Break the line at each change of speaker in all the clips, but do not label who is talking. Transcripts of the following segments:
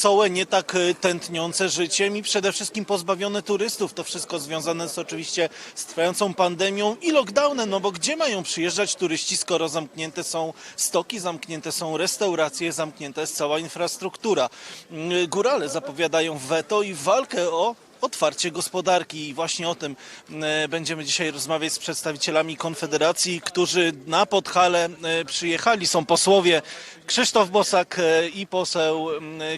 wesołe, nie tak e, tętniące życiem i przede wszystkim pozbawione turystów. To wszystko związane jest oczywiście z trwającą pandemią i lockdownem, no bo gdzie mają przyjeżdżać turyści, skoro zamknięte są stoki, zamknięte są restauracje, zamknięta jest cała infrastruktura. Mm, Górale zapowiadają weto i walkę o otwarcie gospodarki i właśnie o tym e, będziemy dzisiaj rozmawiać z przedstawicielami Konfederacji, którzy na Podhale e, przyjechali. Są posłowie Krzysztof Bosak e, i poseł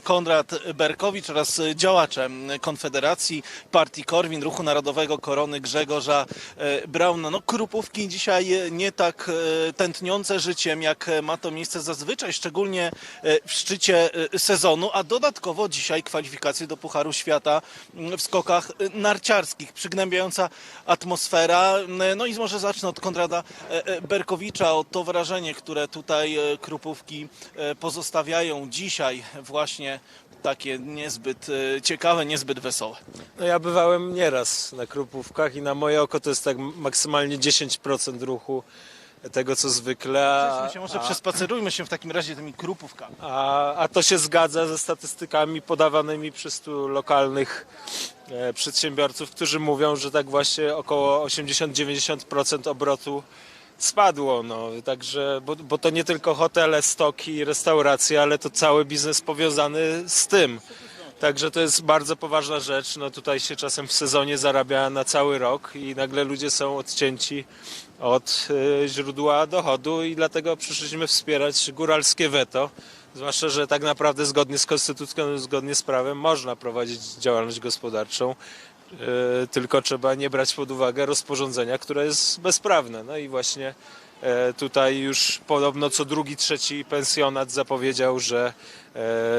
Konrad Berkowicz oraz działacze Konfederacji, Partii Korwin, Ruchu Narodowego Korony Grzegorza e, Brauna. No krupówki dzisiaj e, nie tak tętniące życiem, jak ma to miejsce zazwyczaj, szczególnie w szczycie sezonu, a dodatkowo dzisiaj kwalifikacje do Pucharu Świata w skokach narciarskich. Przygnębiająca atmosfera. No i może zacznę od Konrada Berkowicza, o to wrażenie, które tutaj krupówki pozostawiają dzisiaj właśnie takie niezbyt e, ciekawe, niezbyt wesołe.
No ja bywałem nieraz na Krupówkach i na moje oko to jest tak maksymalnie 10% ruchu tego co zwykle, a,
się, może przespacerujmy się w takim razie tymi krupówkami.
a, a to się zgadza ze statystykami podawanymi przez tu lokalnych e, przedsiębiorców, którzy mówią, że tak właśnie około 80-90% obrotu spadło, no, także, bo, bo to nie tylko hotele, stoki, restauracje, ale to cały biznes powiązany z tym. Także to jest bardzo poważna rzecz. No tutaj się czasem w sezonie zarabia na cały rok i nagle ludzie są odcięci od y, źródła dochodu i dlatego przyszliśmy wspierać góralskie weto. Zwłaszcza, że tak naprawdę zgodnie z konstytucją, zgodnie z prawem można prowadzić działalność gospodarczą, tylko trzeba nie brać pod uwagę rozporządzenia, które jest bezprawne. No i właśnie e, tutaj już podobno co drugi, trzeci pensjonat zapowiedział, że e,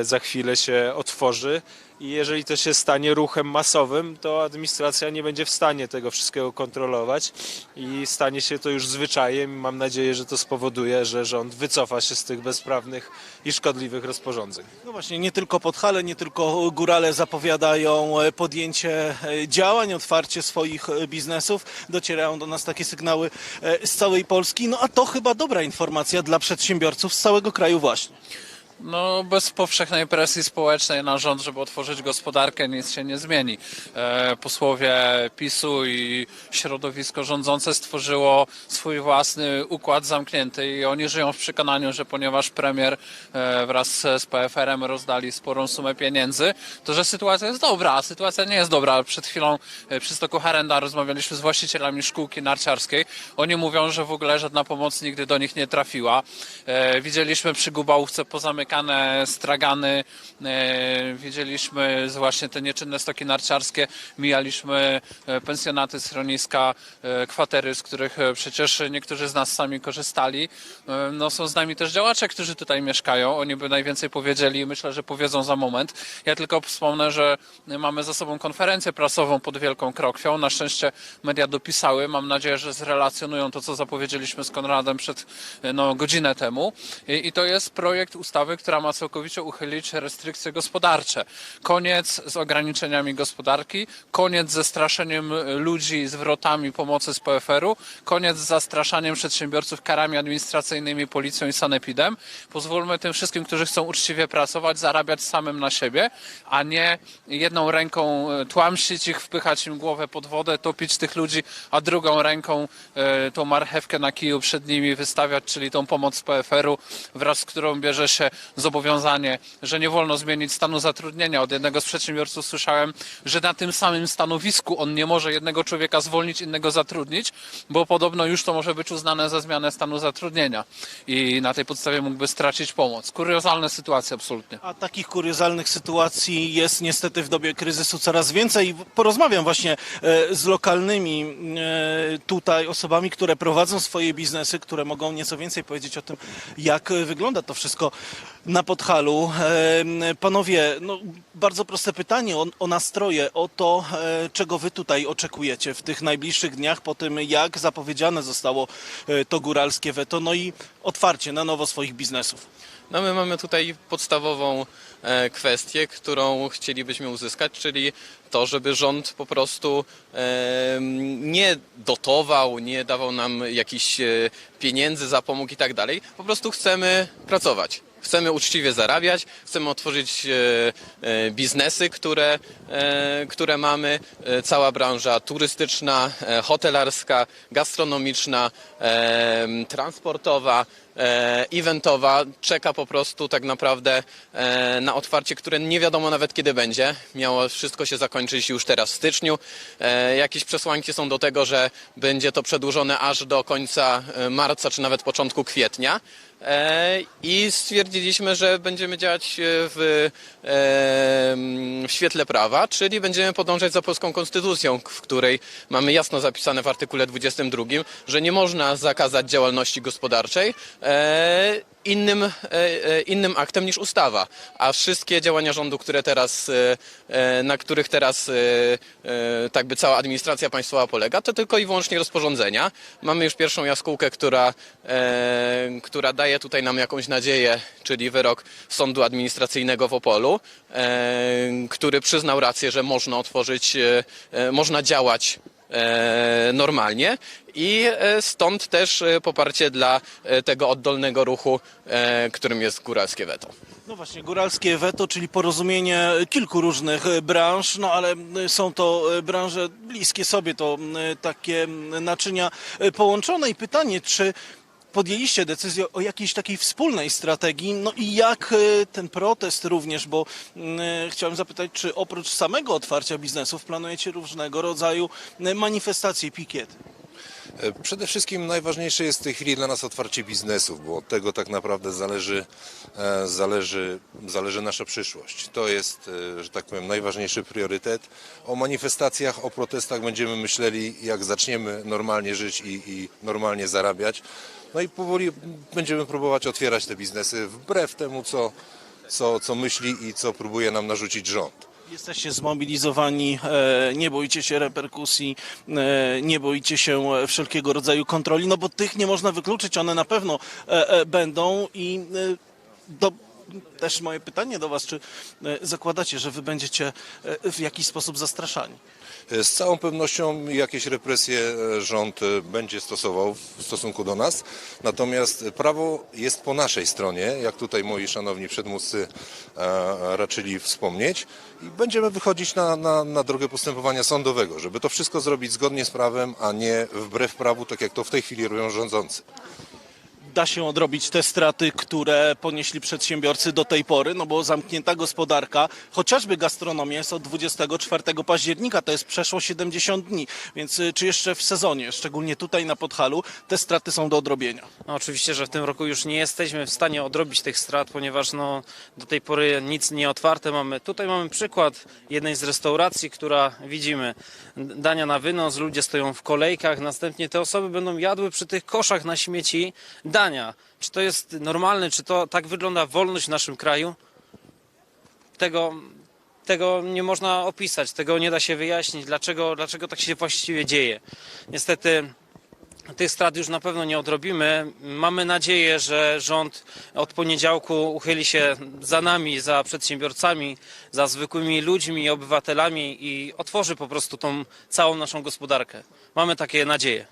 za chwilę się otworzy i jeżeli to się stanie ruchem masowym, to administracja nie będzie w stanie tego wszystkiego kontrolować i stanie się to już zwyczajem. Mam nadzieję, że to spowoduje, że rząd wycofa się z tych bezprawnych i szkodliwych rozporządzeń.
No właśnie, nie tylko Podhale, nie tylko górale zapowiadają e, podjęcie e, działań, otwarcie swoich e, biznesów. Docierają do nas takie sygnały e, z całej Polski. No a to chyba dobra informacja dla przedsiębiorców z całego kraju właśnie.
No, bez powszechnej presji społecznej na rząd, żeby otworzyć gospodarkę, nic się nie zmieni. E, posłowie PiSu i środowisko rządzące stworzyło swój własny układ zamknięty i oni żyją w przekonaniu, że ponieważ premier e, wraz z PFR-em rozdali sporą sumę pieniędzy, to że sytuacja jest dobra, a sytuacja nie jest dobra. Przed chwilą e, przy stoku Harenda rozmawialiśmy z właścicielami szkółki narciarskiej. Oni mówią, że w ogóle żadna pomoc nigdy do nich nie trafiła. Widzieliśmy przy Gubałówce pozamykane stragany, e, widzieliśmy właśnie te nieczynne stoki narciarskie, mijaliśmy e, pensjonaty, schroniska, e, kwatery, z których przecież niektórzy z nas sami korzystali. No, są z nami też działacze, którzy tutaj mieszkają. Oni by najwięcej powiedzieli i myślę, że powiedzą za moment. Ja tylko wspomnę, że mamy za sobą konferencję prasową pod Wielką Krokwią. Na szczęście media dopisały. Mam nadzieję, że zrelacjonują to, co zapowiedzieliśmy z Konradem przed no, godzinę temu. I, I to jest projekt ustawy, która ma całkowicie uchylić restrykcje gospodarcze. Koniec z ograniczeniami gospodarki, koniec ze straszeniem ludzi zwrotami pomocy z PFR-u, koniec z zastraszaniem przedsiębiorców karami administracyjnymi, policją i sanepidem. Pozwólmy tym wszystkim, którzy chcą uczciwie pracować, zarabiać samym na siebie, a nie jedną ręką e, tłamsić ich, wpychać im głowę pod wodę, topić tych ludzi, a drugą ręką e, tą marchewkę na kiju przed nimi wystawiać, czyli tą pomoc PFR-u, wraz z którą bierze się zobowiązanie, że nie wolno zmienić stanu zatrudnienia. Od jednego z przedsiębiorców słyszałem, że na tym samym stanowisku on nie może jednego człowieka zwolnić, innego zatrudnić, bo podobno już to może być uznane za zmianę stanu zatrudnienia i na tej podstawie mógłby stracić pomoc. Kuriozalne sytuacje absolutnie.
A takich kuriozalnych sytuacji jest niestety w dobie kryzysu coraz więcej. Porozmawiam właśnie e, z lokalnymi e, tutaj osobami, które prowadzą swoje biznesy, które mogą nieco więcej powiedzieć o tym, jak wygląda to wszystko na Podhalu. Panowie, no, bardzo proste pytanie o, o nastroje, o to, e, czego wy tutaj oczekujecie w tych najbliższych dniach po tym, jak zapowiedziane zostało e, to góralskie weto, no i otwarcie na nowo swoich biznesów.
No my mamy tutaj podstawową e, kwestię, którą chcielibyśmy uzyskać, czyli to, żeby rząd po prostu nie dotował, nie dawał nam jakichś pieniędzy, zapomóg i tak dalej. Po prostu chcemy pracować. Chcemy uczciwie zarabiać, chcemy otworzyć e, e, biznesy, które, e, które mamy. Cała branża turystyczna, hotelarska, gastronomiczna, transportowa, eventowa czeka po prostu tak naprawdę na otwarcie, które nie wiadomo nawet kiedy będzie. Miało wszystko się zakończyć już teraz w styczniu. Jakieś przesłanki są do tego, że będzie to przedłużone aż do końca marca czy nawet początku kwietnia. E, I stwierdziliśmy, że będziemy działać e, w, e, w świetle prawa, czyli będziemy podążać za polską konstytucją, w której mamy jasno zapisane w artykule 22, że nie można zakazać działalności gospodarczej innym, e, e, innym aktem niż ustawa. A wszystkie działania rządu, które teraz, e, na których teraz tak by cała administracja państwowa polega, to tylko i wyłącznie rozporządzenia. Mamy już pierwszą jaskółkę, która, która daje tutaj nam jakąś nadzieję, czyli wyrok Sądu Administracyjnego w Opolu, który przyznał rację, że można otworzyć, można działać normalnie i e, stąd też e, poparcie dla e, tego oddolnego ruchu, e, którym jest góralskie weto.
No właśnie, góralskie weto, czyli porozumienie kilku różnych e, branż, no ale e, są to e, branże bliskie sobie, to e, takie naczynia e, połączone. I pytanie, czy podjęliście decyzję o jakiejś takiej wspólnej strategii, no i jak e, ten protest również, bo m, e, chciałem zapytać, czy oprócz samego otwarcia biznesów planujecie różnego rodzaju e, manifestacje, pikiety?
E, Przede wszystkim najważniejsze jest w tej chwili dla nas otwarcie biznesów, bo od tego tak naprawdę zależy, e, zależy, zależy nasza przyszłość. To jest, e, że tak powiem, najważniejszy priorytet. O manifestacjach, o protestach będziemy myśleli, jak zaczniemy normalnie żyć i, i normalnie zarabiać. No i powoli będziemy próbować otwierać te biznesy wbrew temu, co, co, co myśli i co próbuje nam narzucić rząd.
Jesteście zmobilizowani, e, nie boicie się reperkusji, e, nie boicie się wszelkiego rodzaju kontroli, no bo tych nie można wykluczyć, one na pewno e, będą i do, też moje pytanie do Was, czy e, zakładacie, że Wy będziecie e, w jakiś sposób zastraszani?
Z całą pewnością jakieś represje e, rząd e, będzie stosował w stosunku do nas, natomiast prawo jest po naszej stronie, jak tutaj moi szanowni przedmówcy e, raczyli wspomnieć i będziemy wychodzić na, na, na drogę postępowania sądowego, żeby to wszystko zrobić zgodnie z prawem, a nie wbrew prawu, tak jak to w tej chwili robią rządzący.
Da się odrobić te straty, które ponieśli przedsiębiorcy do tej pory, no bo zamknięta gospodarka, chociażby gastronomia jest od 24 października, to jest przeszło 70 dni, więc y, czy jeszcze w sezonie, szczególnie tutaj na Podhalu, te straty są do odrobienia?
No, oczywiście, że w tym roku już nie jesteśmy w stanie odrobić tych strat, ponieważ no, do tej pory nic nie otwarte mamy. Tutaj mamy przykład jednej z restauracji, która widzimy dania na wynos, ludzie stoją w kolejkach, następnie te osoby będą jadły przy tych koszach na śmieci dania. Czy to jest normalne, czy to tak wygląda wolność w naszym kraju? Tego, tego nie można opisać, tego nie da się wyjaśnić, dlaczego, dlaczego tak się właściwie dzieje. Niestety tych strat już na pewno nie odrobimy. Mamy nadzieję, że rząd od poniedziałku uchyli się za nami, za przedsiębiorcami, za zwykłymi ludźmi, obywatelami i otworzy po prostu tą całą naszą gospodarkę. Mamy takie nadzieje.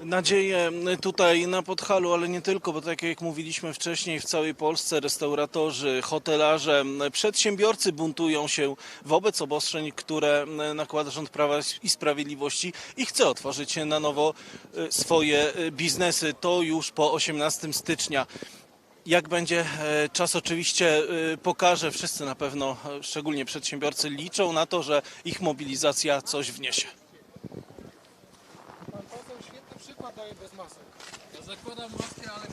Nadzieję tutaj na Podhalu, ale nie tylko, bo tak jak mówiliśmy wcześniej, w całej Polsce restauratorzy, hotelarze, przedsiębiorcy buntują się wobec obostrzeń, które nakłada rząd Prawa i Sprawiedliwości i chce otworzyć na nowo e, swoje e, biznesy. To już po 18 stycznia. Jak będzie e, czas oczywiście e, pokaże, wszyscy na pewno, e, szczególnie przedsiębiorcy, liczą na to, że ich mobilizacja coś wniesie.
Ja zakładam maskę, ale